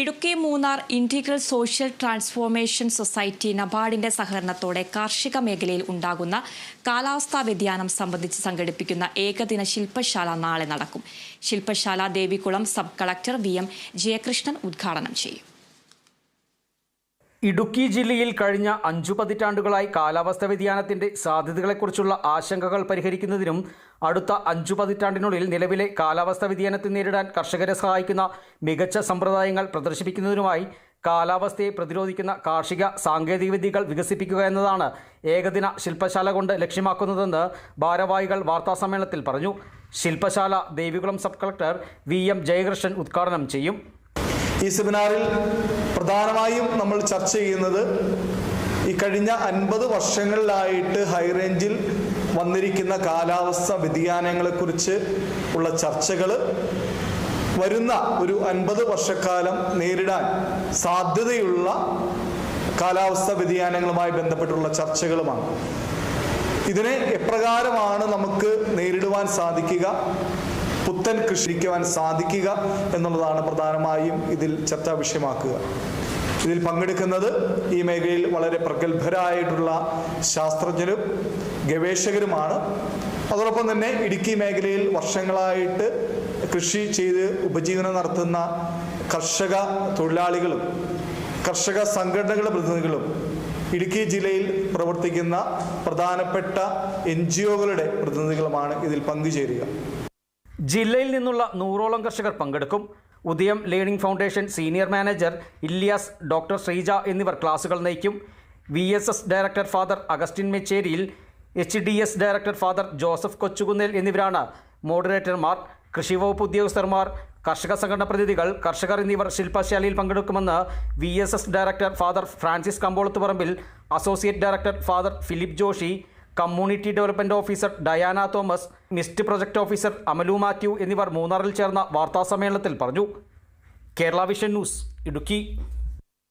Idukki Munnar integral social transformation society നബാർഡിന്റെ സഹകരണത്തോടെ കാർഷിക മേഖലയിൽ ഉണ്ടാകുന്ന കാലാവസ്ഥാ വ്യതിയാനം സംബന്ധിച്ച് സംഘടിപ്പിക്കുന്ന ഏകദിന ശില്പശാല നാളെ നടക്കും. ശില്പശാല Devikulam sub collector V M Jayakrishnan ഉദ്ഘാടനം ചെയ്യും. ഇടുക്കി ജില്ലയിൽ കഴിഞ്ഞ അഞ്ചു പതിറ്റാണ്ടുകളായി കാലാവസ്ഥാ വ്യതിയാനത്തിന്റെ സാധ്യതകളെക്കുറിച്ചുള്ള ആശങ്കകൾ പരിഹരിക്കുന്നതിനും അടുത്ത അഞ്ചു പതിറ്റാണ്ടിനുള്ളിൽ നിലവിലെ കാലാവസ്ഥാ വ്യതിയാനത്തെ നേരിടാൻ കർഷകരെ സഹായിക്കുന്ന മികച്ച സമ്പ്രദായങ്ങൾ പ്രദർശിപ്പിക്കുന്നതിനുമായി കാലാവസ്ഥയെ പ്രതിരോധിക്കുന്ന കാർഷിക സാങ്കേതികവിദ്യകൾ വികസിപ്പിക്കുക എന്നതാണ് ഏകദിന ശില്പശാല കൊണ്ട് ലക്ഷ്യമാക്കുന്നതെന്ന് ഭാരവാഹികൾ വാർത്താസമ്മേളനത്തിൽ പറഞ്ഞു. ശില്പശാല Devikulam sub collector V M Jayakrishnan ഉദ്ഘാടനം ചെയ്യും. ഈ സെമിനാറിൽ പ്രധാനമായും നമ്മൾ ചർച്ച ചെയ്യുന്നത് ഈ കഴിഞ്ഞ അൻപത് വർഷങ്ങളിലായിട്ട് ഹൈറേഞ്ചിൽ വന്നിരിക്കുന്ന കാലാവസ്ഥ വ്യതിയാനങ്ങളെക്കുറിച്ച് ഉള്ള ചർച്ചകൾ വരുന്ന ഒരു അൻപത് വർഷക്കാലം നേരിടാൻ സാധ്യതയുള്ള കാലാവസ്ഥ വ്യതിയാനങ്ങളുമായി ബന്ധപ്പെട്ടുള്ള ചർച്ചകളുമാണ്. ഇതിനെ എപ്രകാരമാണ് നമുക്ക് നേരിടുവാൻ സാധിക്കുക പുത്തൻ കൃഷിക്കുവാൻ സാധിക്കുക എന്നുള്ളതാണ് പ്രധാനമായും ഇതിൽ ചർച്ചാ വിഷയമാക്കുക ഇതിൽ പങ്കെടുക്കുന്നത് ഈ മേഖലയിൽ വളരെ പ്രഗത്ഭരായിട്ടുള്ള ശാസ്ത്രജ്ഞരും ഗവേഷകരുമാണ്. അതോടൊപ്പം തന്നെ ഇടുക്കി മേഖലയിൽ വർഷങ്ങളായിട്ട് കൃഷി ചെയ്ത് ഉപജീവനം നടത്തുന്ന കർഷക തൊഴിലാളികളും കർഷക സംഘടനകളുടെ പ്രതിനിധികളും ഇടുക്കി ജില്ലയിൽ പ്രവർത്തിക്കുന്ന പ്രധാനപ്പെട്ട എൻ ജി ഒകളുടെ പ്രതിനിധികളുമാണ് ഇതിൽ പങ്കുചേരുക. ജില്ലയിൽ നിന്നുള്ള നൂറോളം കർഷകർ പങ്കെടുക്കും. Udayam learning foundation senior manager Iliyas doctor Sreeja എന്നിവർ ക്ലാസുകൾ നയിക്കും. V S S director father Augustine Mecheriyil H D S director father Joseph Kochukunnel എന്നിവരാണ് മോഡറേറ്റർമാർ കൃഷി വകുപ്പ് ഉദ്യോഗസ്ഥർമാർ കർഷക സംഘടന പ്രതിനിധികൾ കർഷകർ എന്നിവർ ശില്പശാലയിൽ പങ്കെടുക്കുമെന്ന് V director father Francis Kampolath Parambil associate director father Philip Joshi community development officer Diana Thomas mist project officer Amalu Mathew എന്നിവർ മൂന്നാറിൽ ചേർന്ന വാർത്താസമ്മേളനത്തിൽ പറഞ്ഞു. Kerala vision news Idukki.